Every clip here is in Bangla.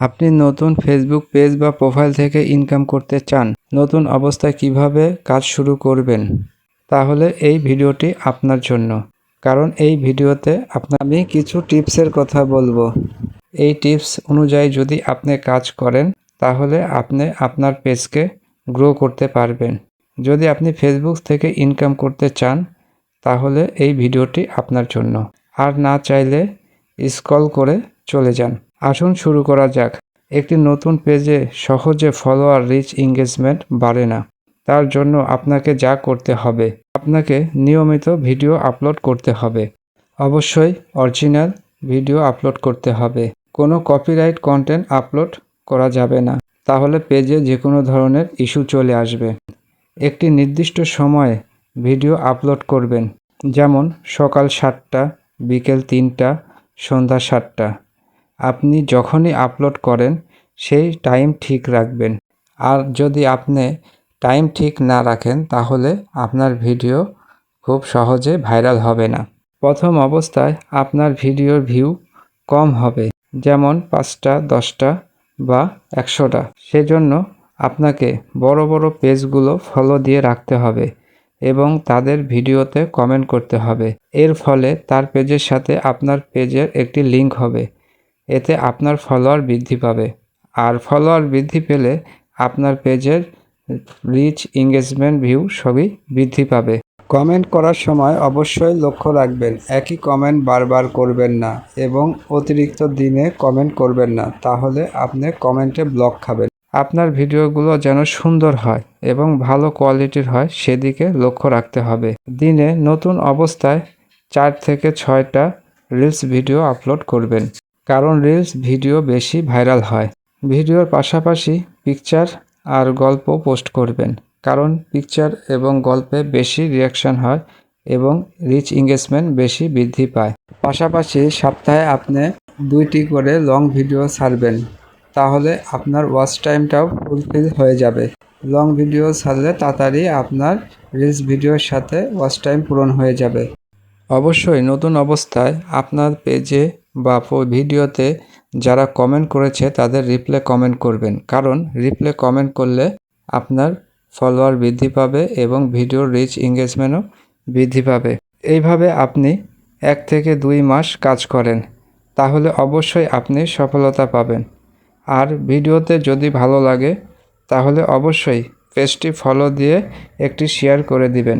আপনি নতুন ফেসবুক পেজ বা প্রোফাইল থেকে ইনকাম করতে চান, নতুন অবস্থায় কীভাবে কাজ শুরু করবেন, তাহলে এই ভিডিওটি আপনার জন্য। কারণ এই ভিডিওতে আপনার আমি কিছু টিপসের কথা বলব। এই টিপস অনুযায়ী যদি আপনি কাজ করেন, তাহলে আপনি আপনার পেজকে গ্রো করতে পারবেন। যদি আপনি ফেসবুক থেকে ইনকাম করতে চান, তাহলে এই ভিডিওটি আপনার জন্য। আর না চাইলে স্ক্রল করে চলে যান। আসুন শুরু করা যাক। একটি নতুন পেজে সহজে ফলোয়ার রিচ এঙ্গেজমেন্ট বাড়ে না। তার জন্য আপনাকে যা করতে হবে, আপনাকে নিয়মিত ভিডিও আপলোড করতে হবে। অবশ্যই অরিজিনাল ভিডিও আপলোড করতে হবে। কোনো কপিরাইট কন্টেন্ট আপলোড করা যাবে না। তাহলে পেজে যে কোনো ধরনের ইস্যু চলে আসবে। একটি নির্দিষ্ট সময়ে ভিডিও আপলোড করবেন। যেমন সকাল সাতটা, বিকেল তিনটা, সন্ধ্যা সাতটা। আপনি যখনই আপলোড করেন, সেই টাইম ঠিক রাখবেন। আর যদি আপনি টাইম ঠিক না রাখেন, তাহলে আপনার ভিডিও খুব সহজে ভাইরাল হবে না। প্রথম অবস্থায় আপনার ভিডিওর ভিউ কম হবে, যেমন পাঁচটা, দশটা বা একশোটা। সেজন্য আপনাকে বড় বড় পেজগুলো ফলো দিয়ে রাখতে হবে এবং তাদের ভিডিওতে কমেন্ট করতে হবে। এর ফলে তার পেজের সাথে আপনার পেজের একটি লিংক হবে। এতে আপনার ফলোয়ার বৃদ্ধি পাবে। আর ফলোয়ার বৃদ্ধি পেলে আপনার পেজের রিচ এঙ্গেজমেন্ট ভিউ সবই বৃদ্ধি পাবে। কমেন্ট করার সময় অবশ্যই লক্ষ্য রাখবেন, একই কমেন্ট বারবার করবেন না এবং অতিরিক্ত দিনে কমেন্ট করবেন না, তাহলে আপনি কমেন্টে ব্লক খাবেন। আপনার ভিডিওগুলো যেন সুন্দর হয় এবং ভালো কোয়ালিটির হয় সেদিকে লক্ষ্য রাখতে হবে। দিনে নতুন অবস্থায় চার থেকে ছয়টা রিলস ভিডিও আপলোড করবেন। কারণ রিলস ভিডিও বেশি ভাইরাল হয়। ভিডিওর পাশাপাশি পিকচার আর গল্প পোস্ট করবেন। কারণ পিকচার এবং গল্পে বেশি রিয়াকশন হয় এবং রিচ এঙ্গেজমেন্ট বেশি বৃদ্ধি পায়। পাশাপাশি সপ্তাহে আপনি দুইটি করে লং ভিডিও ছাড়বেন। তাহলে আপনার ওয়াচ টাইমটাও ফুলফিল হয়ে যাবে। লং ভিডিও ছাড়লে তাড়াতাড়ি আপনার রিলস ভিডিওর সাথে ওয়াচ টাইম পূরণ হয়ে যাবে। অবশ্যই নতুন অবস্থায় আপনার পেজে বা ভিডিওতে যারা কমেন্ট করেছে, তাদের রিপ্লে কমেন্ট করবেন। কারণ রিপ্লে কমেন্ট করলে আপনার ফলোয়ার বৃদ্ধি পাবে এবং ভিডিওর রিচ এঙ্গেজমেন্টও বৃদ্ধি পাবে। এইভাবে আপনি এক থেকে দুই মাস কাজ করেন, তাহলে অবশ্যই আপনি সফলতা পাবেন। আর ভিডিওতে যদি ভালো লাগে, তাহলে অবশ্যই পেজটি ফলো দিয়ে একটি শেয়ার করে দিবেন,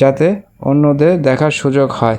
যাতে অন্যদের দেখার সুযোগ হয়।